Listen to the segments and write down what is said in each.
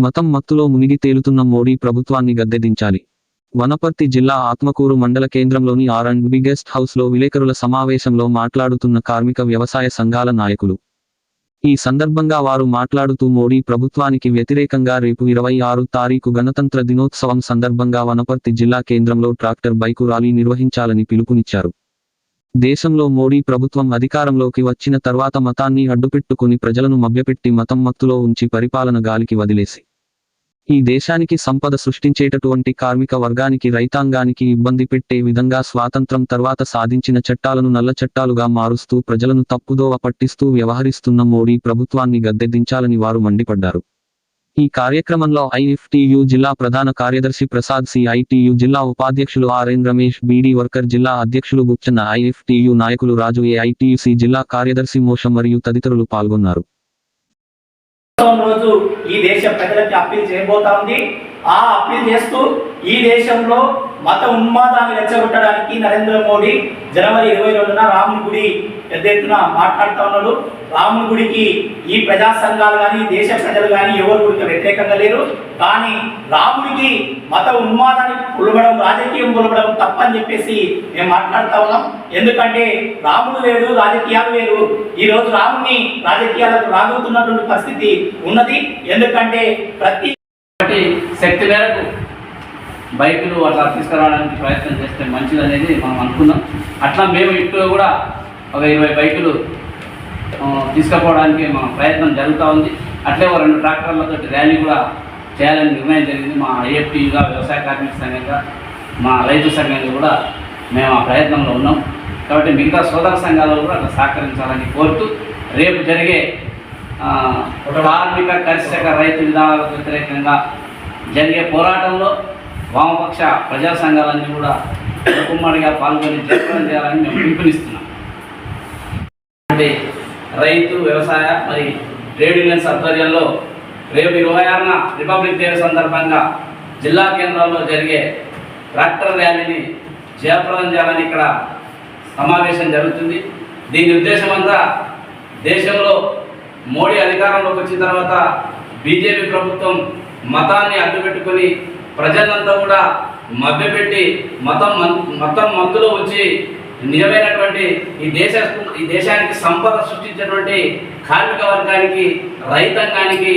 మతం మత్తులో మునిగి తేలుతున్న మోడీ ప్రభుత్వాన్ని గద్దెదించాలి. వనపర్తి జిల్లా ఆత్మకూరు మండల కేంద్రంలోని ఆర్ అండ్ బి గెస్ట్ హౌస్లో విలేకరుల సమావేశంలో మాట్లాడుతున్న కార్మిక వ్యవసాయ సంఘాల నాయకులు. ఈ సందర్భంగా వారు మాట్లాడుతూ మోడీ ప్రభుత్వానికి వ్యతిరేకంగా రేపు ఇరవై ఆరు తారీఖు గణతంత్ర దినోత్సవం సందర్భంగా వనపర్తి జిల్లా కేంద్రంలో ట్రాక్టర్ బైకు ర్యాలీ నిర్వహించాలని పిలుపునిచ్చారు. దేశంలో మోడీ ప్రభుత్వం అధికారంలోకి వచ్చిన తర్వాత మతాన్ని అడ్డుపెట్టుకుని ప్రజలను మభ్యపెట్టి మతం మత్తులో ఉంచి పరిపాలన గాలికి వదిలేసి ఈ దేశానికి సంపద సృష్టించేటటువంటి కార్మిక వర్గానికి రైతాంగానికి ఇబ్బంది పెట్టే విధంగా స్వాతంత్రం తర్వాత సాధించిన చట్టాలను నల్ల చట్టాలుగా మారుస్తూ ప్రజలను తప్పుదోవ పట్టిస్తూ వ్యవహరిస్తున్న మోడీ ప్రభుత్వాన్ని గద్దెదించాలని వారు మండిపడ్డారు. ఈ కార్యక్రమంలో ఐఎఫ్టియు జిల్లా ప్రధాన కార్యదర్శి ప్రసాద్ సిఐటియు జిల్లా ఉపాధ్యక్షులు ఆర్ఎన్ రమేష్ బీడీ వర్కర్ జిల్లా అధ్యక్షులు బుచ్చన్న ఐఎఫ్టియు నాయకులు రాజు ఏఐటియుసి జిల్లా కార్యదర్శి మోషం మరియు తదితరులు పాల్గొన్నారు. రోజు ఈ దేశ ప్రజలకి అప్పీల్ చేయబోతా ఉంది. ఆ అప్పీల్ చేస్తూ ఈ దేశంలో మత ఉన్మాదాన్ని రెచ్చగొట్టడానికి నరేంద్ర మోడీ జనవరి ఇరవై రెండున రాముని గుడి పెద్ద ఎత్తున మాట్లాడుతూ ఉన్నాడు. రాముని గుడికి ఈ ప్రజా సంఘాలు కానీ దేశ ప్రజలు కానీ ఎవరు గుడికి వ్యతిరేకంగా లేరు. కానీ రాముడికి మత ఉన్మాదాన్ని పులగడం రాజకీయం పులగడం తప్పని చెప్పేసి మేము మాట్లాడుతా ఉన్నాం. ఎందుకంటే రాముడు వేరు రాజకీయాలు వేరు. ఈరోజు రాముడిని రాజకీయాలకు రాగవుతున్నటువంటి పరిస్థితి ఉన్నది. ఎందుకంటే ప్రతి శక్తి మేరకు బైకులు అట్లా తీసుకురావడానికి ప్రయత్నం చేస్తే మంచిది అనేది మనం అనుకున్నాం అట్లా మేము ఇప్పుడు కూడా ఒక ఇరవై బైకులు తీసుకుపోవడానికి మన ప్రయత్నం జరుగుతూ ఉంది. అట్లే ఒక రెండు ట్రాక్టర్లతో ర్యాలీ కూడా చేయాలని నిర్ణయం జరిగింది. మా ఐఎఫ్టీగా వ్యవసాయ కార్మిక సంఘంగా మా రైతు సంఘంగా కూడా మేము ఆ ప్రయత్నంలో ఉన్నాం. కాబట్టి మిగతా సోదర సంఘాలు కూడా అట్లా సహకరించాలని కోరుతూ రేపు జరిగే కార్మిక కర్షక రైతు విధానాలకు వ్యతిరేకంగా జరిగే పోరాటంలో వామపక్ష ప్రజా సంఘాలన్నీ కూడా కుమ్మడిగా పాల్గొని జయప్రదం చేయాలని మేము పిలుపునిస్తున్నాం. అంటే రైతు వ్యవసాయ మరి ట్రేడ్ యూనియన్స్ ఆధ్వర్యంలో రేపు ఇరవై ఆరున రిపబ్లిక్ డే సందర్భంగా జిల్లా కేంద్రాల్లో జరిగే ట్రాక్టర్ ర్యాలీని జయప్రదం చేయాలని ఇక్కడ సమావేశం జరుగుతుంది. దీని ఉద్దేశం అంతా దేశంలో మోడీ అధికారంలోకి వచ్చిన తర్వాత బీజేపీ ప్రభుత్వం మతాన్ని అడ్డుపెట్టుకొని ప్రజలంతా కూడా మభ్యపెట్టి మతం మన్- మతం మత్తులో వచ్చి నిజమైనటువంటి ఈ దేశ ఈ దేశానికి సంపద సృష్టించినటువంటి కార్మిక వర్గానికి రైతాంగానికి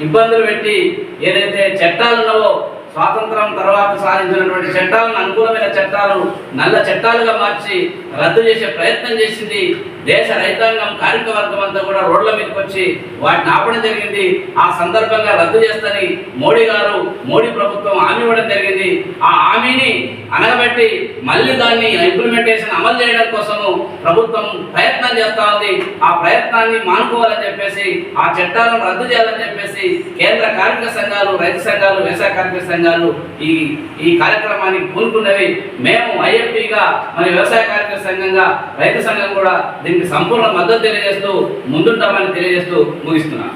ఇబ్బందులు పెట్టి ఏదైతే చట్టాలు ఉన్నావో స్వాతంత్రం తర్వాత సాధించినటువంటి చట్టాలను అనుకూలమైన చట్టాలు నల్ల చట్టాలుగా మార్చి రద్దు చేసే ప్రయత్నం చేసింది. దేశ రైతాంగం కార్మిక వర్గం అంతా కూడా రోడ్ల మీదకి వచ్చి వాటిని ఆపడం జరిగింది. ఆ సందర్భంగా రద్దు చేస్తని మోడీ గారు మోడీ ప్రభుత్వం హామీ ఇవ్వడం జరిగింది. ఆ హామీని అనగబెట్టి మళ్ళీ దాన్ని ఇంప్లిమెంటేషన్ అమలు చేయడం కోసము ప్రభుత్వం ప్రయత్నం చేస్తూ ఉంది. ఆ ప్రయత్నాన్ని మానుకోవాలని చెప్పేసి ఆ చట్టాలను రద్దు చేయాలని చెప్పేసి కేంద్ర కార్మిక సంఘాలు రైతు సంఘాలు వ్యవసాయ కార్మిక సంఘాలు ఈ ఈ కార్యక్రమాన్ని పూనుకున్నవి మేము ఐఎఫ్టీగా మరి వ్యవసాయ కార్మిక సంఘంగా రైతు సంఘం కూడా దీనికి సంపూర్ణ మద్దతు తెలియజేస్తూ ముందుంటామని తెలియజేస్తూ ముగిస్తున్నాం.